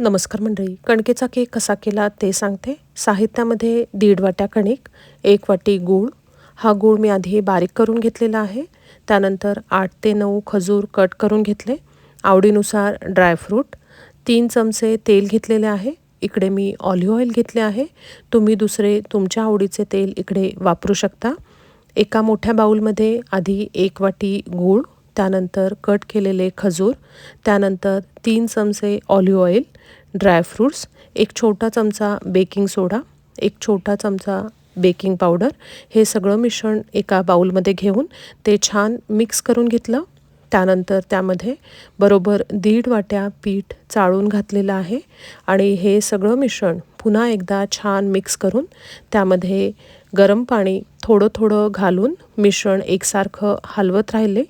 नमस्कार मंडळी कणकेचा केक कसा केला ते सांगते. साहित्यामध्ये दीड वाट्या कणिक एक वाटी गूळ. हा गूळ मी आधी बारीक करून घेतलेला आहे. त्यानंतर आठ ते नऊ खजूर कट करून घेतले. आवडीनुसार ड्रायफ्रूट तीन चमचे तेल घेतलेले आहे. इकडे मी ऑलिव्ह ऑइल घेतले आहे. तुम्ही दुसरे तुमच्या आवडीचे तेल इकडे वापरू शकता. एका मोठ्या बाऊलमध्ये आधी एक वाटी गूळ त्यानंतर कट केलेले खजूर त्यानंतर तीन चमचे ऑलिव्ह ऑइल ड्रायफ्रूट्स एक छोटा चमचा बेकिंग सोडा एक छोटा चमचा बेकिंग पावडर हे सगळं मिश्रण एका बाऊलमध्ये घेऊन ते छान मिक्स करून घेतलं. त्यानंतर त्यामध्ये बरोबर दीड वाट्या पीठ चाळून घातलेलं आहे आणि हे सगळं मिश्रण पुन्हा एकदा छान मिक्स करून त्यामध्ये गरम पाणी थोडं थोडं घालून मिश्रण एकसारखं हलवत राहिले.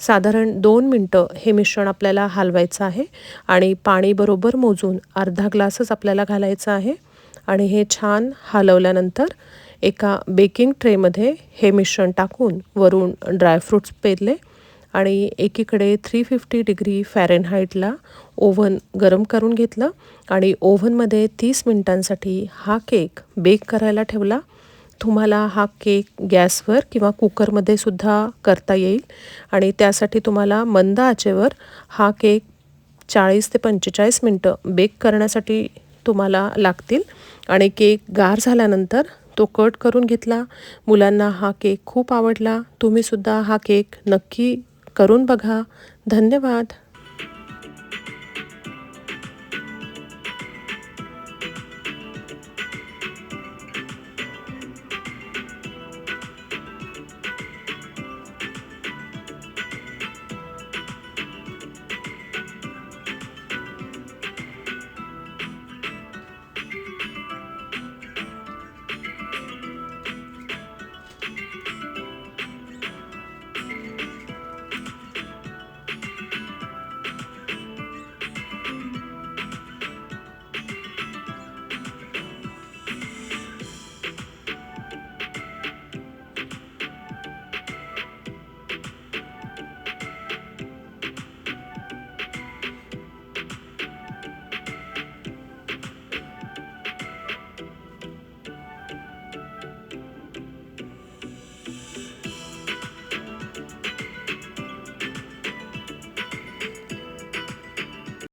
साधारण दोन मिनटं हे मिश्रण आपल्याला हलवायचं आहे आणि पाणी बरोबर मोजून अर्धा ग्लासच आपल्याला घालायचं आहे. आणि हे छान हलवल्यानंतर एका बेकिंग ट्रेमध्ये हे मिश्रण टाकून वरून ड्रायफ्रूट्स पेरले आणि एकीकडे थ्री फिफ्टी डिग्री फॅरेनहाईटला ओव्हन गरम करून घेतलं आणि ओव्हनमध्ये तीस मिनटांसाठी हा केक बेक करायला ठेवला. तुम्हाला हा केक गॅसवर किंवा कुकरमध्ये सुद्धा करता येईल. आणि त्यासाठी तुम्हाला मंद आचेवर हा केक चाळीस ते पंचेचाळीस मिनटं बेक करण्यासाठी तुम्हाला लागतील. आणि केक गार झाल्यानंतर तो कट करून घेतला. मुलांना हा केक खूप आवडला. तुम्हीसुद्धा हा केक नक्की करून बघा. धन्यवाद.